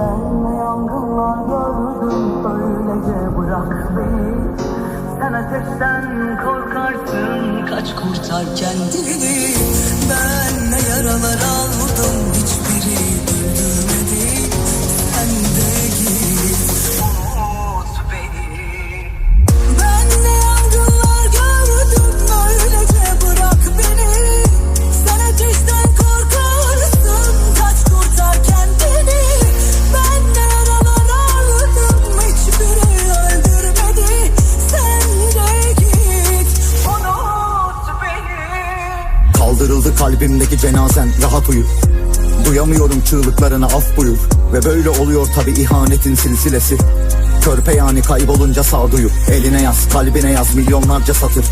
Ben ne yangınlar gördüm öylece bırak beni. Sen ateşten korkarsın kaç kurtar kendini Kaldırıldı kalbimdeki cenazen. Rahat uyu. Duyamıyorum çığlıklarını af buyur. Ve böyle oluyor tabi ihanetin silsilesi. Körpe yani kaybolunca sağduyu. Eline yaz kalbine yaz milyonlarca satır.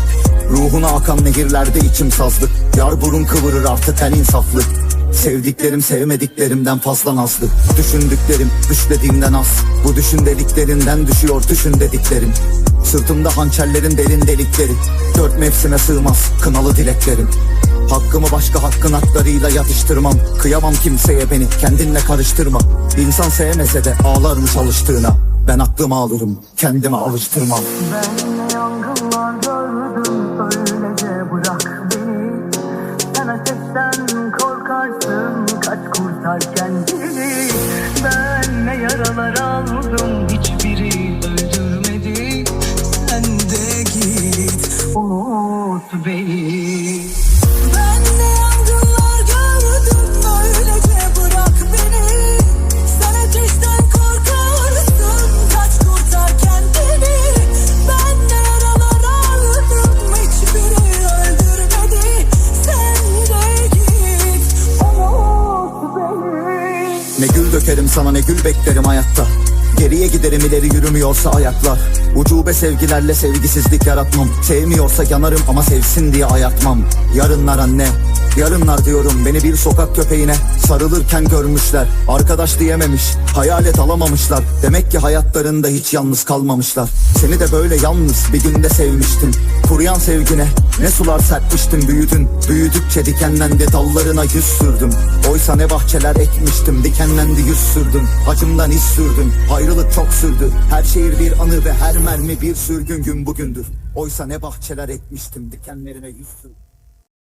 Ruhuna akan nehirlerde içim sazlık Yar burun kıvırır artık en insaflı. Sevdiklerim sevmediklerimden fazla nazlı. Düşündüklerim düşlediğimden az. Bu düşün dediklerinden düşüyor düşün dediklerim. Sırtımda hançerlerin derin delikleri. Dört mevsime sığmaz kınalı dileklerim Hakkımı başka hakkın haklarıyla yatıştırmam. Kıyamam kimseye beni kendinle karıştırma. İnsan sevmese de ağlarmış alıştığına Ben aklımı alırım kendime alıştırmam. Ben yangınlar gördüm öylece bırak beni. Sen ateşten korkarsın kaç kurtar kendini Ben ne yaralar aldım hiçbiri Dökerim sana ne gül beklerim hayatta. Geriye giderim ileri yürümüyorsa ayaklar. Ucube sevgilerle sevgisizlik yaratmam. Sevmiyorsa yanarım ama sevsin diye ayartmam Yarınlar anne Yarınlar diyorum. Beni bir sokak köpeğine Sarılırken görmüşler. Arkadaş diyememiş Hayalet alamamışlar. Demek ki hayatlarında hiç yalnız kalmamışlar. Seni de böyle yalnız bir günde sevmiştim. Kuruyan sevgine ne sular serpmiştim büyüdün Büyüdükçe dikenlendi dallarına yüz sürdüm. Oysa ne bahçeler ekmiştim dikenlendi yüz sürdüm. Acımdan iz sürdüm ayrılık çok sürdü. Her şehir bir anı ve her mermi bir sürgün gün bugündür. Oysa ne bahçeler ekmiştim dikenlerine yüz sürdüm